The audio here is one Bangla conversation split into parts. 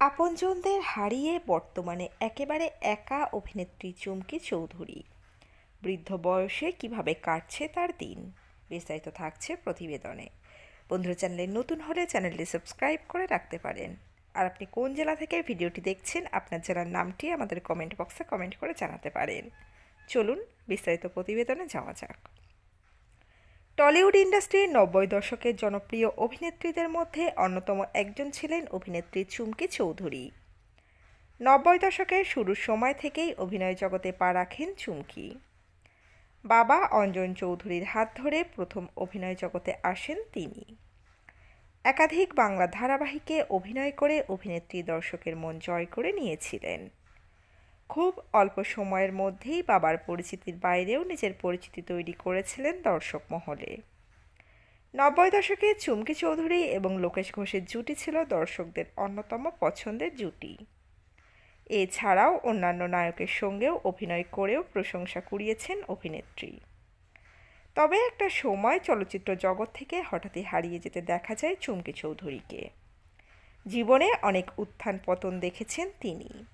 আপনজনদের হারিয়ে বর্তমানে একেবারে একা অভিনেত্রী চুমকি চৌধুরী। বৃদ্ধ বয়সে কীভাবে কাটছে তার দিন? বিস্তারিত থাকছে প্রতিবেদনে। বন্ধুরা, চ্যানেলে নতুন হলে চ্যানেলটি সাবস্ক্রাইব করে রাখতে পারেন। আর আপনি কোন জেলা থেকে ভিডিওটি দেখছেন, আপনার জেলার নামটি আমাদের কমেন্ট বক্সে কমেন্ট করে জানাতে পারেন। চলুন বিস্তারিত প্রতিবেদনে যাওয়া যাক। টলিউড ইন্ডাস্ট্রির নব্বই দশকের জনপ্রিয় অভিনেত্রীদের মধ্যে অন্যতম একজন ছিলেন অভিনেত্রী চুমকি চৌধুরী। নব্বই দশকের শুরুর সময় থেকেই অভিনয় জগতে পা রাখেন চুমকি। বাবা অঞ্জন চৌধুরীর হাত ধরে প্রথম অভিনয় জগতে আসেন তিনি। একাধিক বাংলা ধারাবাহিকে অভিনয় করে অভিনেত্রী দর্শকের মন জয় করে নিয়েছিলেন। খুব অল্প সময়ের মধ্যেই বাবার পরিচিতির বাইরেও নিজের পরিচিতি তৈরি করেছিলেন দর্শক মহলে। নব্বই দশকে চুমকি চৌধুরী এবং লোকেশ ঘোষের জুটি ছিল দর্শকদের অন্যতম পছন্দের জুটি। এছাড়াও অন্যান্য নায়কের সঙ্গেও অভিনয় করেও প্রশংসা কুড়িয়েছেন অভিনেত্রী। তবে একটা সময় চলচ্চিত্র জগৎ থেকে হঠাৎই হারিয়ে যেতে দেখা যায় চুমকি চৌধুরীকে। জীবনে অনেক উত্থান পতন দেখেছেন তিনি।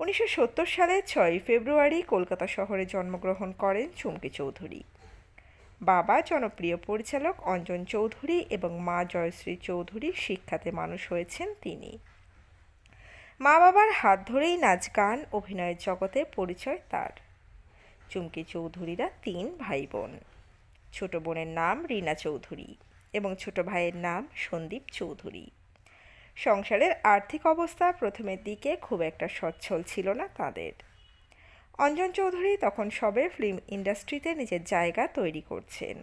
উনিশশো সত্তর সালে ছয়ই ফেব্রুয়ারি কলকাতা শহরে জন্মগ্রহণ করেন চুমকি চৌধুরী। বাবা জনপ্রিয় পরিচালক অঞ্জন চৌধুরী এবং মা জয়শ্রী চৌধুরী শিক্ষাতে মানুষ হয়েছেন তিনি। মা বাবার হাত ধরেই নাচ, গান, অভিনয়ের জগতে পরিচয় তার। চুমকি চৌধুরীরা তিন ভাই বোন ছোট বোনের নাম রীনা চৌধুরী এবং ছোট ভাইয়ের নাম সন্দীপ চৌধুরী। সংসারের আর্থিক অবস্থা প্রথমের দিকে খুব একটা সচ্ছল ছিল না তাদের। অঞ্জন চৌধুরী তখন সবে ফিল্ম ইন্ডাস্ট্রিতে নিজের জায়গা তৈরি করছেন।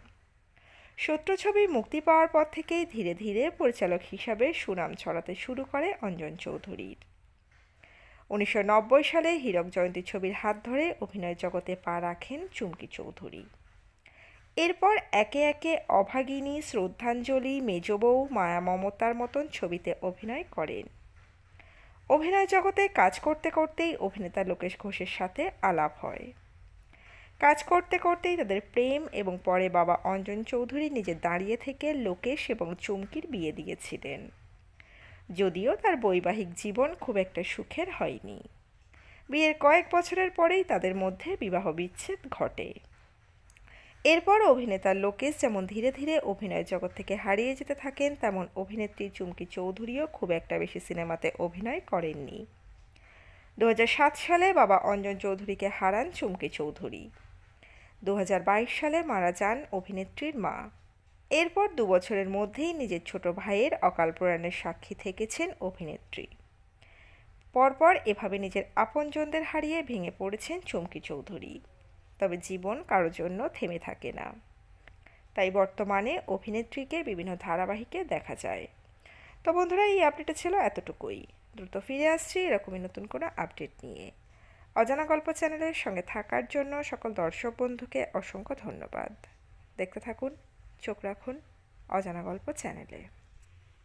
সত্য ছবি মুক্তি পাওয়ার পর থেকেই ধীরে ধীরে পরিচালক হিসাবে সুনাম ছড়াতে শুরু করে অঞ্জন চৌধুরীর। উনিশশো নব্বই সালে হীরক জয়ন্তী ছবির হাত ধরে অভিনয় জগতে পা রাখেন চুমকি চৌধুরী। এরপর একে একে অভাগিনী, শ্রদ্ধাঞ্জলি মেজবউ মায়া মমতার মতন ছবিতে অভিনয় করেন। অভিনয় জগতে কাজ করতে করতেই অভিনেতা লোকেশ ঘোষের সাথে আলাপ হয়। কাজ করতে করতেই তাদের প্রেম এবং পরে বাবা অঞ্জন চৌধুরী নিজে দাঁড়িয়ে থেকে লোকেশ এবং চুমকির বিয়ে দিয়েছিলেন। যদিও তার বৈবাহিক জীবন খুব একটা সুখের হয়নি। বিয়ের কয়েক বছরের পরেই তাদের মধ্যে বিবাহ বিচ্ছেদ ঘটে। এরপর অভিনেতা লোকেশ যেমন ধীরে ধীরে অভিনয় জগৎ থেকে হারিয়ে যেতে থাকেন, তেমন অভিনেত্রী চুমকি চৌধুরীও খুব একটা বেশি সিনেমাতে অভিনয় করেননি। দু হাজার সাত সালে বাবা অঞ্জন চৌধুরীকে হারান চুমকি চৌধুরী। দু হাজার বাইশ সালে মারা যান অভিনেত্রীর মা। এরপর দু বছরের মধ্যেই নিজের ছোট ভাইয়ের অকাল প্রয়াণের সাক্ষী থেকেছেন অভিনেত্রী। পরপর এভাবে নিজের আপনজনদের হারিয়ে ভেঙে পড়েছেন চুমকি চৌধুরী। তবে জীবন কারও জন্য থেমে থাকে না। তাই বর্তমানে অভিনেত্রীকে বিভিন্ন ধারাবাহিকে দেখা যায়। তো বন্ধুরা, এই আপডেটটা ছিল এতটুকুই। দ্রুত ফিরে আসছি এরকমই নতুন কোনো আপডেট নিয়ে। অজানা গল্প চ্যানেলের সঙ্গে থাকার জন্য সকল দর্শক বন্ধুকে অসংখ্য ধন্যবাদ। দেখতে থাকুন, চোখ রাখুন অজানা গল্প চ্যানেলে।